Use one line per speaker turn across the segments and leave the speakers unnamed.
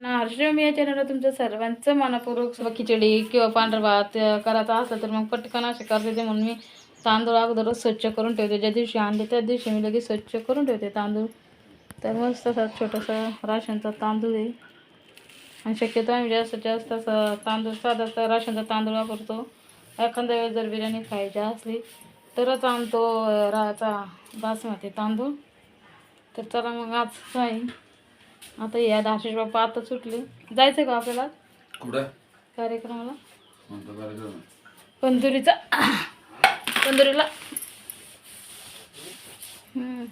हर्षम या चॅनलला तुमचं सर्वांचं मनापूर्वक खिचडी किंवा पांढरभात करायचा असलं तर मग पटकन असे करते ते म्हणून मी तांदूळ अगोदरच स्वच्छ करून ठेवते. ज्या दिवशी आणले त्या दिवशी मी लगेच स्वच्छ करून ठेवते तांदूळ. तर मस्त असा छोटासा राशनचा तांदूळ आहे. आणि शक्यतो आम्ही जास्तीत जास्त असं तांदूळ साधा राशनचा तांदूळ वापरतो. एखाद्या वेळेस जर बिर्याणी खायची असली तरच आणतो अं, राचा बासमती तांदूळ. तर चला मग आज आहे आता या दहाशे बाप्पा आता सुटले. जायचं का आपल्याला?
कुठं?
कार्यक्रमाला?
म्हणतो कार्यक्रम?
कंदुरीला हम्म.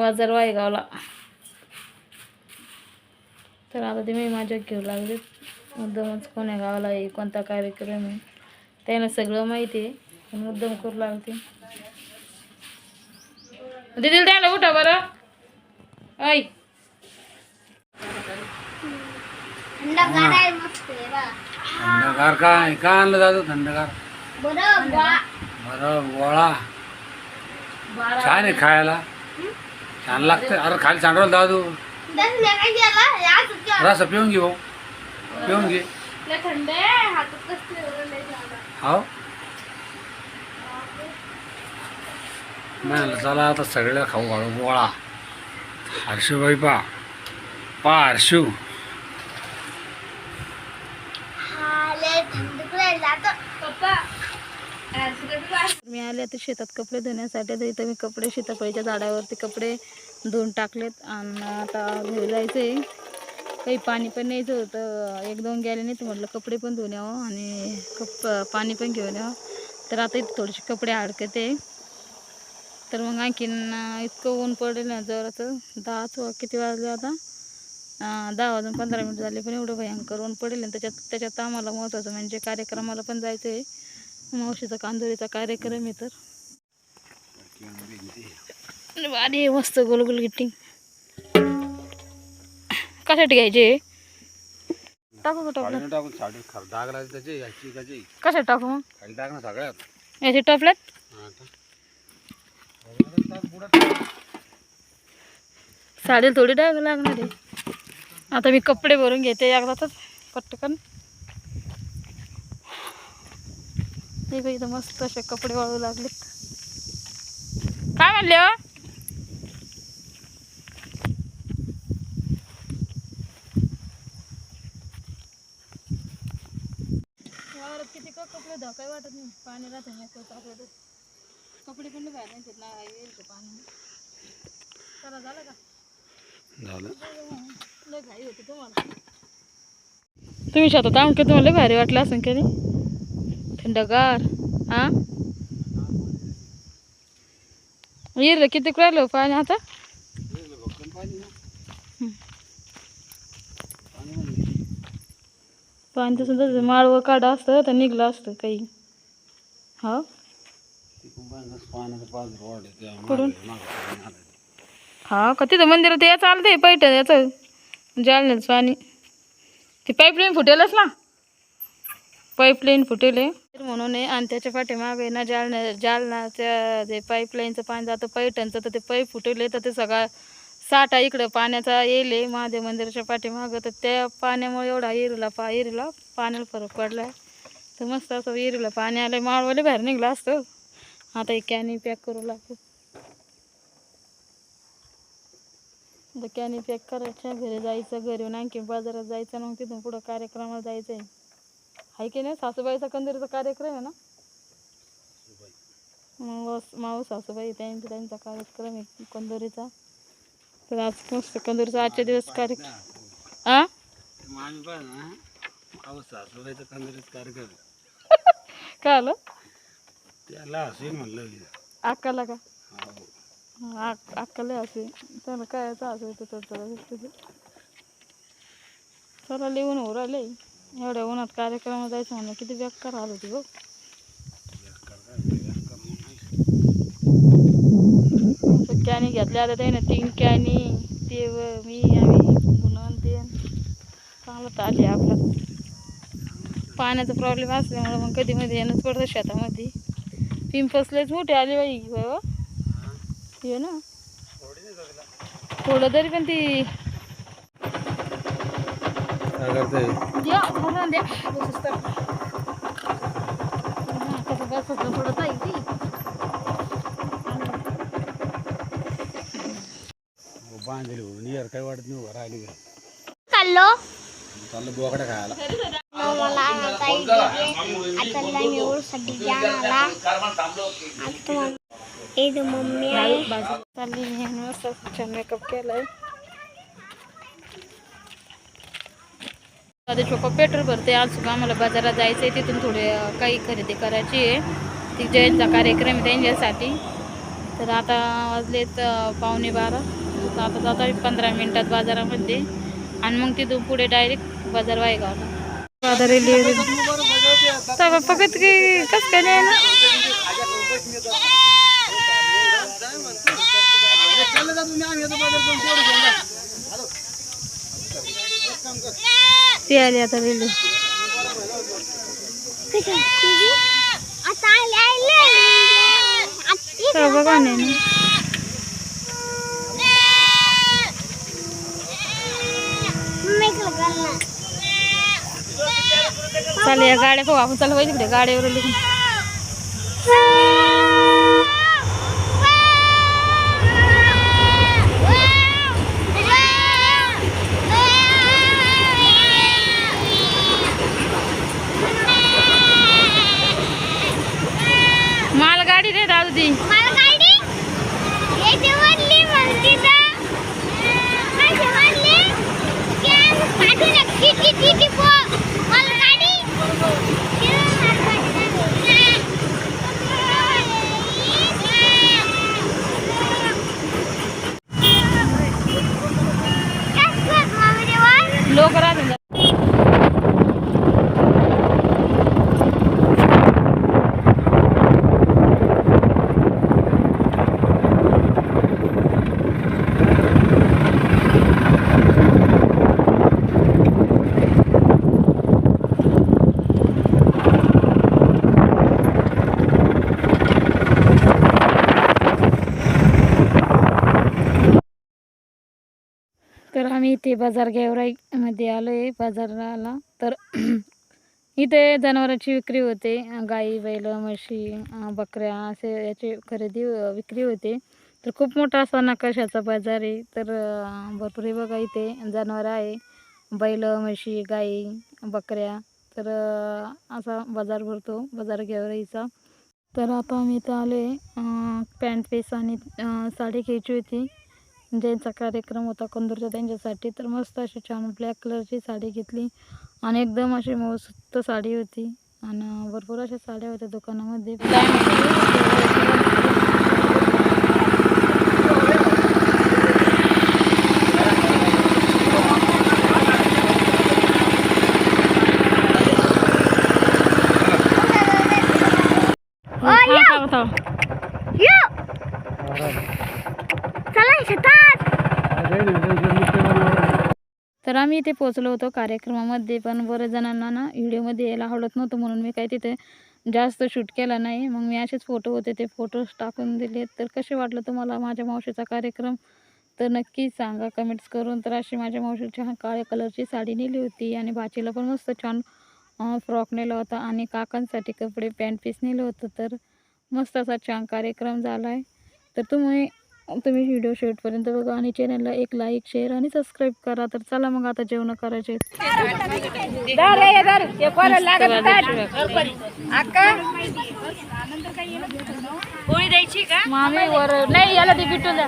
बाजार वायगावला. तर आता ते मी माझ्या घेऊ लागले. मुद्दामच कोण्या गावाला आहे कोणता कार्यक्रम आहे त्याला सगळं माहिती आहे. मुद्दाम करू लागते. दिदीला द्यायला उठा बरं. ऐ
थंडगार काय? काय आणलं जातो थंडगार बरं गोळा. छान आहे खायला. छान लागतं अरे खाली सांडवलं दादू. रस पिऊन घे भाऊ. पिऊन घे. हो. नाही चला आता सगळ्या खाऊ घालू गोळा. हर्षूबाई पा। पा हर्षू
मी आले आता शेतात कपडे धुण्यासाठी. तर इथं मी कपडे सीताफळीच्या झाडावरती कपडे धुवून टाकलेत. आणि आता घरी जायचं आहे काही पाणी पण न्यायचं होतं. एक दोन गेले नाही तर म्हटलं कपडे पण धुवून यावं आणि कप पाणी पण घेऊन यावं. तर आता इथे थोडेसे कपडे अडकते. तर मग आणखीन इतकं ऊन पडेल ना जोराचं. दहाच वा- किती वाजले आता? दहा वाजून पंधरा मिनिट झाले पण एवढं भयंकर ऊन पडेल ना त्याच्यात त्याच्यात आम्हाला महत्त्वाचं म्हणजे कार्यक्रमाला पण जायचं आहे मावशीचा कांदोरीचा कार्यक्रम आहे तर. आहे मस्त गोल गोल गिफ्टिंग कशासाठी घ्यायचे? टाकू का
खाली टाकून
कशात टाकू मग?
टाक
याची टोपल्यात
हा, टाक. टाक, पुढं टाक.
साडीला थोडी डाग लागणार आहे. आता मी कपडे भरून घेते एकदाच पटकन. हे बाई इथं मस्त असे कपडे वाळू लागलेत. काय म्हणले हो? किती का कपडे धोकाय वाटत नाही. पाणी राहते कपडे पण बाहेर नाही ना येईल का पाणी चला झालं का?
झालं.
लय घाई होती तुम्हाला. तुम्ही शेतात आमके तुम्हाला लय भारी वाटलं असं की नाही? थंडगार हा? येईल किती राहिलं पाणी आता? हं. पाणी तर सुद्धा माळवं काढा असतं तर निघलं असतं काही. हा? कुठून? हा का तिथं मंदिरात या ते पैठण याचं जालन्याचं पाणी. ते पाईपलाईन फुटेलच ना. पाईपलाईन फुटेल आहे तर म्हणून आहे आणि त्याच्या पाठीमागे ना जालना जालनाच्या जे पाईपलाईनचं पाणी जातं पैठणचं तर ते पाईप फुटेले तर ते सगळा साठा इकडं पाण्याचा येईल आहे महादेव मंदिराच्या पाठीमागं. तर त्या पाण्यामुळे एवढा एरीला पा एरीला पाण्याला फरक पडला आहे तर मस्त असं एरीला पाणी आलं माळवाले बाहेर निघलं असतं. आता एक कॅनी पॅक करू लागतो आता कॅनी पॅक करायच्या घरी जायचं घरी येऊन आणखी बाजारात जायचं मग तिथून पुढं कार्यक्रमाला जायचं आहे आहे की नाही? सासूबाईचा कंदीरचा कार्यक्रम आहे ना? मावस माऊ सासूबाई त्यांचा त्यांचा कार्यक्रम आहे कंदोरीचा तर आज मस्त कंदोरीचा आजच्या दिवस कार्यक्रम आ?
सासूबाईचं कंदरीत कार्यक्रम
काय आलं?
त्याला असेल म्हणलं की.
अक्काला का?
हो.
हा, अक- अक्काला असे. त्याला काय असं असं तर चला लिहून हो राहिले एवढ्या उन्हात कार्यक्रमाला जायचं म्हणलं किती बेकार आलं होती गो असं कॅनी घेतल्या आता त्याने तीन कॅनी ते व मी आम्ही गुन्हा ते. चांगलं आहे आपलं. पाण्याचा प्रॉब्लेम असल्यामुळे मग कधी मध्ये येणंच पडतं शेतामध्ये. पिंपल्स लयच मोठे आले बाई हो. हे ना थोडं तरी पण ती. हा.
बांधली म्हणून यार काय वाटत नाही उभं राहिली
चाललो
चाललं बोकडा खायला
मला आता इथे आता मी साठी आला आता तुम्हाला इथे मम्मी आहे.
चालली मस्त छान मेकअप केलाय. आधी छोकं पेट्रोल भरते. आज सुद्धा आम्हाला बाजारात जायचं आहे तिथून थोडे काही खरेदी करायची आहे. ती जयंतचा कार्यक्रम आहे त्यांच्यासाठी. तर आता वाजलेत पावणे बारा. तर आता जाता पंधरा मिनिटात बाजारामध्ये. आणि मग तिथून पुढे डायरेक्ट बाजार वायगावला. बाजार फक्त की कस काय नाही ना? आता रेल्वे बघा नाही ना चालेल गाड्या पाहू आपण चालू तिकडे गाड्यावर लिहून माल गाडी रे दादू ती
मला गाडी येते म्हणली म्हणती तर माझी म्हणली की आज पाठी नक्की किती टिपो मला गाडी
लोक राहते तर आम्ही इथे बाजार गेवराईमध्ये आलो आहे बाजाराला तर इथे जनावरांची विक्री होते. गाई बैल म्हशी बकऱ्या असे याची खरेदी विक्री होते. तर खूप मोठा असा नकाशाचा बाजार आहे. तर भरपूर हे बघा इथे जनावरं आहे. बैल म्हशी गाई बकऱ्या. तर असा बाजार भरतो बाजार गेवराईचा तर आता आम्ही इथं आलो आहे पॅन्ट पीस आणि साडी घ्यायची होती. ज्यांचा कार्यक्रम होता कंदूरचा त्यांच्यासाठी तर मस्त अशी छान ब्लॅक कलरची साडी घेतली. आणि एकदम अशी मस्त साडी होती. आणि भरपूर अशा साड्या होत्या दुकानामध्ये.
शेतात
तर आम्ही इथे पोचलो होतो कार्यक्रमामध्ये पण बऱ्याच जणांना ना व्हिडिओमध्ये यायला आवडत नव्हतं म्हणून मी काही तिथे जास्त शूट केला नाही. मग मी असेच फोटो होते ते फोटोज टाकून दिले. तर कसे वाटलं तुम्हाला माझ्या मावशीचा कार्यक्रम? तर नक्की सांगा कमेंट्स करून. तर अशी माझ्या मावशीची हा काळ्या कलरची साडी नेली होती आणि भाचीला पण मस्त छान फ्रॉक नेला होता आणि काकांसाठी कपडे पॅन्ट पीस नेलं होतं. तर मस्त असा छान कार्यक्रम झाला आहे तर तुम्ही तुम्ही व्हिडिओ शेवटपर्यंत बघा आणि चॅनलला एक लाईक शेअर आणि सबस्क्राईब करा. तर चला मग आता जेवण करायचे. मामी वर. नाही याला ते द्या.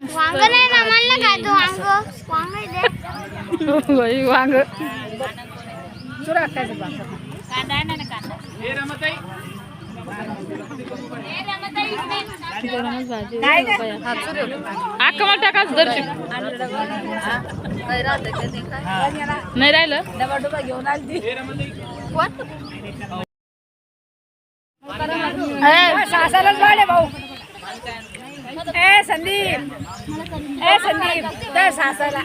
वांग नाही
अक्का मला टाकाच दर्शन नाही राहिलं?
सासालाच वाढे भाऊ. ए संदीप. ए संदीप. त्या सासाला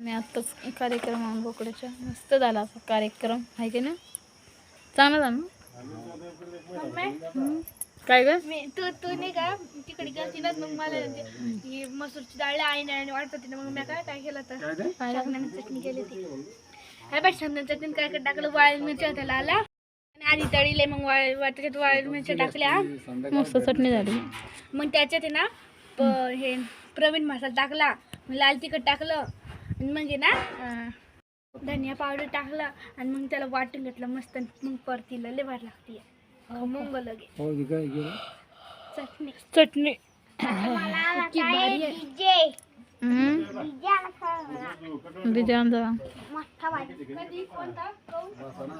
मी कार्यक्रम बोकड्याच्या मस्त झाला असा कार्यक्रम. आहे की ना चांगला झाला ना? काय ग?
मी तू तू नाही का? तिकडे गेलती ना मग मला ते- ही मसूरची डाळ आई आणि वाटत होती ना मग मी काय काय केलं तर? शेंगदाण्याची चटणी केली ती हे बाय शेंगदाण्याची चटणी काय काय टाकलं? वाळी मिरच्या त्याला आला आणि आधी तळीले मग वाळ वा- त्याच्यात वाळी मिरच्या टाकल्या
मस्त चटणी झाली.
मग त्याच्यात आहे ना प- हे प्रवीण मसाला टाकला मग लाल तिखट टाकलं आणि मग आहे ना धनिया पावडर टाकला आणि मग त्याला वाटून घेतलं मस्त मग परतीला लय लागते. मग लगे
हो हे
चटणी.
चटणी.
भारी आहे.
हम्म.
मोठा?